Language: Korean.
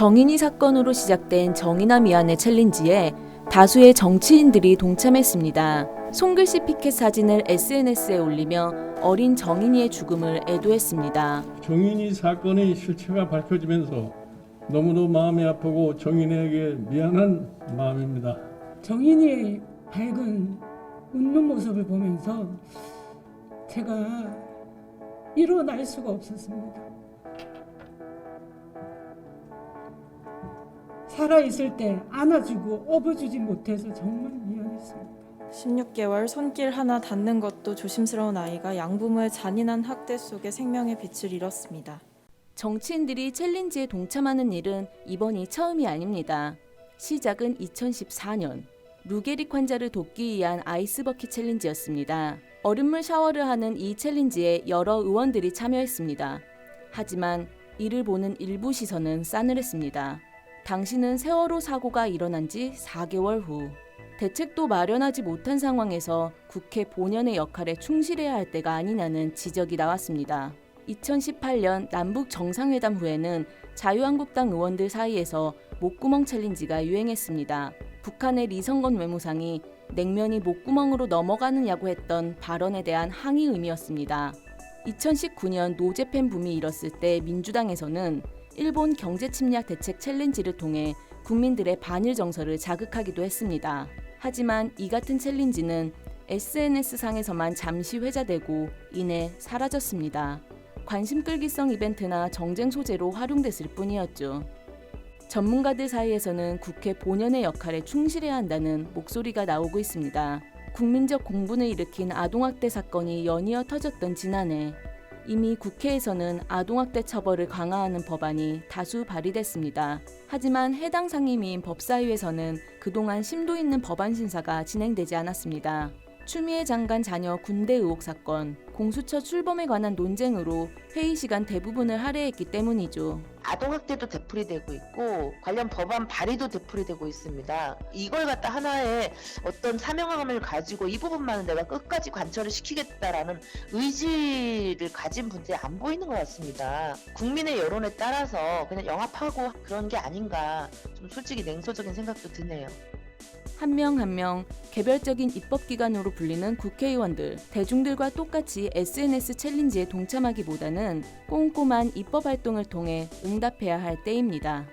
정인이 사건으로 시작된 정인아 미안해 챌린지에 다수의 정치인들이 동참했습니다. 손글씨 피켓 사진을 SNS에 올리며 어린 정인이의 죽음을 애도했습니다. 정인이 사건의 실체가 밝혀지면서 너무도 마음이 아프고 정인에게 미안한 마음입니다. 정인이의 밝은 웃는 모습을 보면서 제가 일어날 수가 없었습니다. 살아있을 때 안아주고 업어주지 못해서 정말 미안했습니다. 16개월 손길 하나 닿는 것도 조심스러운 아이가 양부모의 잔인한 학대 속에 생명의 빛을 잃었습니다. 정치인들이 챌린지에 동참하는 일은 이번이 처음이 아닙니다. 시작은 2014년 루게릭 환자를 돕기 위한 아이스버킷 챌린지였습니다. 얼음물 샤워를 하는 이 챌린지에 여러 의원들이 참여했습니다. 하지만 이를 보는 일부 시선은 싸늘했습니다. 당시는 세월호 사고가 일어난 지 4개월 후 대책도 마련하지 못한 상황에서 국회 본연의 역할에 충실해야 할 때가 아니냐는 지적이 나왔습니다. 2018년 남북 정상회담 후에는 자유한국당 의원들 사이에서 목구멍 챌린지가 유행했습니다. 북한의 리성건 외무상이 냉면이 목구멍으로 넘어가느냐고 했던 발언에 대한 항의 의미였습니다. 2019년 노제팬 붐이 일었을 때 민주당에서는 일본 경제 침략 대책 챌린지를 통해 국민들의 반일 정서를 자극하기도 했습니다. 하지만 이 같은 챌린지는 SNS상에서만 잠시 회자되고 이내 사라졌습니다. 관심 끌기성 이벤트나 정쟁 소재로 활용됐을 뿐이었죠. 전문가들 사이에서는 국회 본연의 역할에 충실해야 한다는 목소리가 나오고 있습니다. 국민적 공분을 일으킨 아동학대 사건이 연이어 터졌던 지난해 이미 국회에서는 아동학대 처벌을 강화하는 법안이 다수 발의됐습니다. 하지만 해당 상임위인 법사위에서는 그동안 심도 있는 법안 심사가 진행되지 않았습니다. 추미애 장관 자녀 군대 의혹 사건, 공수처 출범에 관한 논쟁으로 회의 시간 대부분을 할애했기 때문이죠. 아동학대도 되풀이되고 있고 관련 법안 발의도 되풀이되고 있습니다. 이걸 갖다 하나의 어떤 사명감을 가지고 이 부분만은 내가 끝까지 관철을 시키겠다라는 의지를 가진 분들이 안 보이는 것 같습니다. 국민의 여론에 따라서 그냥 영합하고 그런 게 아닌가 좀 솔직히 냉소적인 생각도 드네요. 한명 한 명 개별적인 입법기관으로 불리는 국회의원들, 대중들과 똑같이 SNS 챌린지에 동참하기보다는 꼼꼼한 입법 활동을 통해 응답해야 할 때입니다.